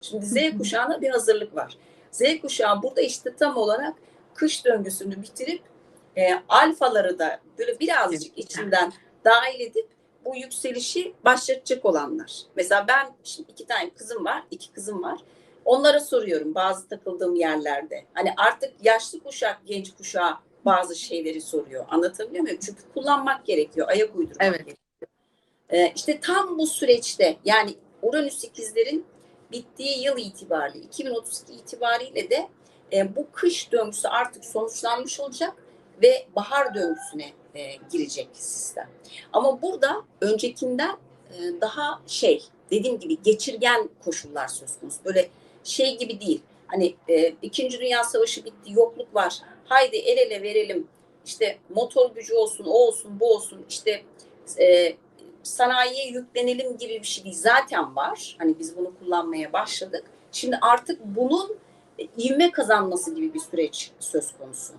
Şimdi Z kuşağına bir hazırlık var. Z kuşağı burada işte tam olarak kış döngüsünü bitirip e, alfaları da böyle birazcık içinden dahil edip bu yükselişi başlatacak olanlar. Mesela ben şimdi iki tane kızım var, iki kızım var. Onlara soruyorum bazı takıldığım yerlerde. Hani artık yaşlı kuşak, genç kuşağı bazı şeyleri soruyor. Anlatabiliyor muyum? Çünkü kullanmak gerekiyor, ayak uydurmak Evet. gerekiyor. Ee, işte tam bu süreçte yani Uranüs ikizlerin bittiği yıl itibariyle 2032 itibariyle de e, bu kış döngüsü artık sonuçlanmış olacak ve bahar döngüsüne e, girecek sistem. Ama burada öncekinden e, daha şey dediğim gibi geçirgen koşullar söz konusu. Böyle şey gibi değil. Hani e, İkinci Dünya Savaşı bitti, yokluk var. Haydi el ele verelim. İşte motor gücü olsun, o olsun, bu olsun. İşte e, sanayiye yüklenelim gibi bir şey. Zaten var. Hani biz bunu kullanmaya başladık. Şimdi artık bunun ivme kazanması gibi bir süreç söz konusu.